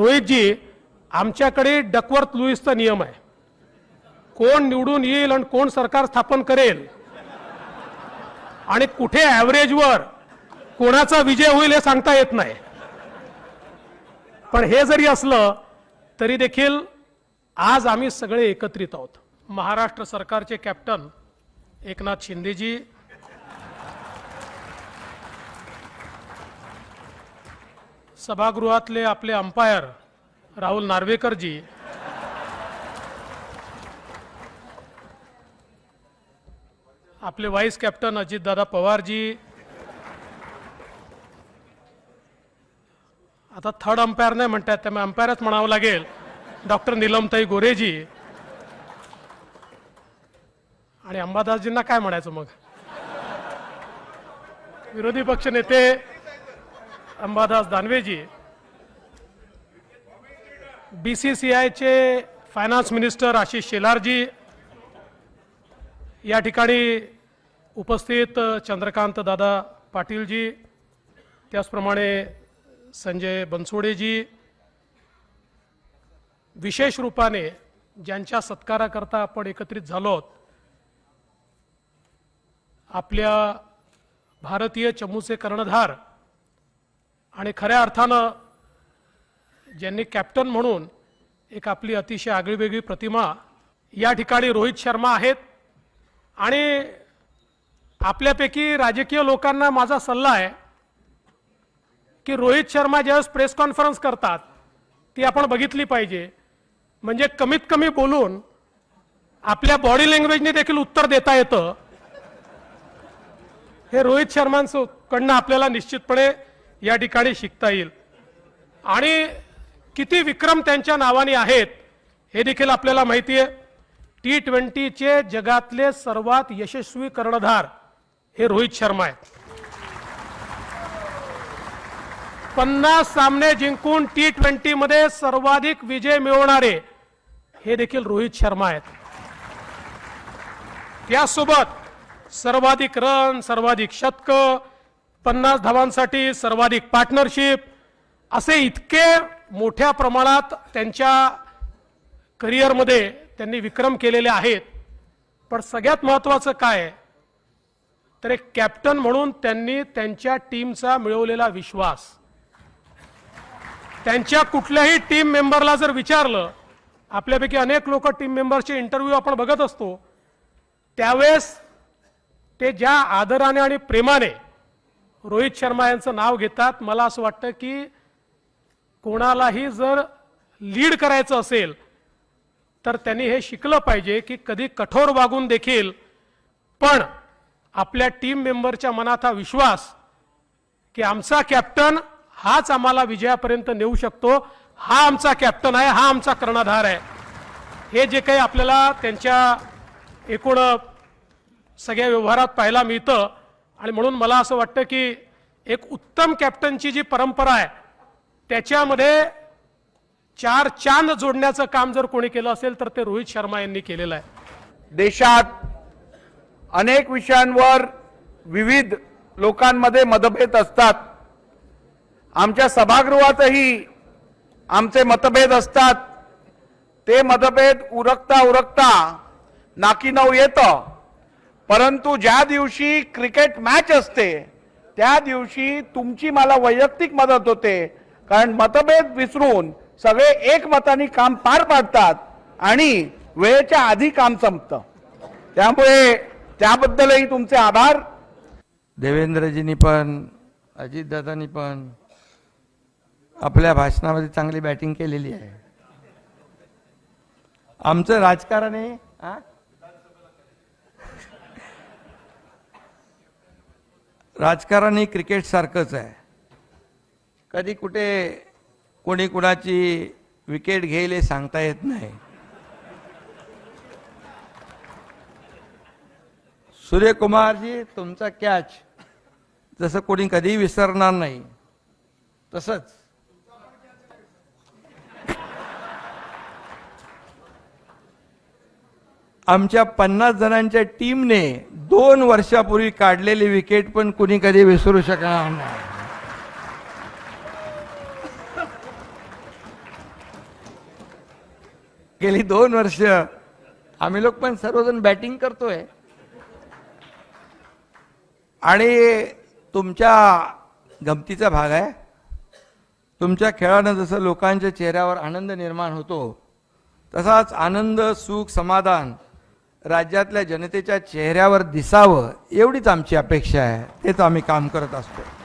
रोहितजी आमच्याकडे डकवर्थ लुईसचा नियम आहे. कोण निवडून येईल आणि कोण सरकार स्थापन करेल? आणि कुठे ॲव्हरेजवर कोणाचा विजय होईल हे सांगता येत नाही. पण हे जरी असलं तरी देखील आज आम्ही सगळे एकत्रित आहोत. महाराष्ट्र सरकारचे कॅप्टन एकनाथ शिंदेजी सभागृहातले आपले अंपायर राहुल नार्वेकरजी. आपले व्हाईस कॅप्टन अजितदादा पवारजी. आता थर्ड अंपायर नाही म्हणतात त्यामुळे अंपायरच म्हणावं लागेल. डॉक्टर निलमताई गोरेजी. आणि अंबादासजींना काय म्हणायचं मग? विरोधी पक्ष नेते अंबादास दानवेजी. बी सी सी आयचे फायनान्स मिनिस्टर आशिष शेलारजी या ठिकाणी उपस्थित चंद्रकांत दादा पाटीलजी त्याचप्रमाणे संजय बनसोडेजी विशेष रूपाने ज्यांच्या सत्काराकरता आपण एकत्रित झालो आहोत आपल्या भारतीय चमूचे कर्णधार आणि खऱ्या अर्थानं ज्यांनी कॅप्टन म्हणून एक आपली अतिशय आगळीवेगळी प्रतिमा या ठिकाणी रोहित शर्मा आहेत. आणि आपल्यापैकी राजकीय लोकांना माझा सल्ला आहे की रोहित शर्मा ज्यावेळेस प्रेस कॉन्फरन्स करतात ती आपण बघितली पाहिजे. म्हणजे कमीत कमी बोलून आपल्या बॉडी लँग्वेजने देखील उत्तर देता येतं. हे रोहित शर्मांचं कडनं आपल्याला निश्चितपणे या ठिकाणी शिकता येईल. आणि किती विक्रम त्यांच्या नावाने आहेत हे देखील आपल्याला माहिती आहे. टी ट्वेंटीचे जगातले सर्वात यशस्वी कर्णधार हे रोहित शर्मा आहेत. पन्नास सामने जिंकून टी ट्वेंटीमध्ये सर्वाधिक विजय मिळवणारे हे देखील रोहित शर्मा आहेत. त्यासोबत सर्वाधिक रन सर्वाधिक शतक पन्नास धावांसाठी सर्वाधिक पार्टनरशिप असे इतके मोठ्या प्रमाणात त्यांच्या करिअरमध्ये त्यांनी विक्रम केलेले आहेत. पण सगळ्यात महत्त्वाचं काय? तर एक कॅप्टन म्हणून त्यांनी त्यांच्या टीमचा मिळवलेला विश्वास. त्यांच्या कुठल्याही टीम मेंबरला जर विचारलं आपल्यापैकी अनेक लोक टीम मेंबरचे इंटरव्ह्यू आपण बघत असतो. त्यावेळेस ते ज्या आदराने आणि प्रेमाने रोहित शर्मा यांचं नाव घेतात मला असं वाटतं की कोणालाही जर लीड करायचं असेल तर त्यांनी हे शिकलं पाहिजे की कधी कठोर वागून देखील पण आपल्या टीम मेंबरच्या मनात हा विश्वास की आमचा कॅप्टन हाच आम्हाला विजयापर्यंत नेऊ शकतो हा आमचा कॅप्टन आहे हा आमचा कर्णधार आहे. हे जे काही आपल्याला त्यांच्या एकूण सगळ्या व्यवहारात पाहायला मिळतं आणि म्हणून मला असं वाटतं की एक उत्तम कॅप्टनची जी परंपरा आहे त्याच्यामध्ये चार चांद जोडण्याचं काम जर कोणी केलं असेल तर ते रोहित शर्मा यांनी केलेलं आहे. देशात अनेक विषयांवर विविध लोकांमध्ये मतभेद असतात. आमच्या सभागृहातही आमचे मतभेद असतात. ते मतभेद उरकता उरकता नाकी नऊ येतं. परंतु ज्या दिवशी क्रिकेट मॅच असते त्या दिवशी तुमची मला वैयक्तिक मदत होते. कारण मतभेद विसरून सगळे एकमताने काम पार पाडतात आणि वेळेच्या आधी काम संपतं. त्यामुळे त्याबद्दलही तुमचे आभार. देवेंद्रजींनी पण अजितदादांनी पण आपल्या भाषणामध्ये चांगली बॅटिंग केलेली आहे. आमचं राजकारण आहे राजकारण हे क्रिकेट सारखंच आहे. कधी कुठे कोणी कुणाची विकेट घेईल हे सांगता येत नाही. सूर्यकुमारजी तुमचा कॅच जसं कोणी कधीही विसरणार नाही. तसंच. आमच्या पन्नास जणांच्या टीमने दोन वर्षापूर्वी काढलेली विकेट पण कुणी कधी विसरू शकणार नाही. गेली दोन वर्ष. आम्ही लोक पण सर्वजण बॅटिंग करतोय. आणि तुमच्या गमतीचा भाग आहे. तुमच्या खेळानं जसं लोकांच्या चेहऱ्यावर आनंद निर्माण होतो तसाच आनंद सुख समाधान राज्यातल्या जनतेच्या चेहऱ्यावर दिसावं एवढीच आमची अपेक्षा आहे. तेच आम्ही काम करत असतो.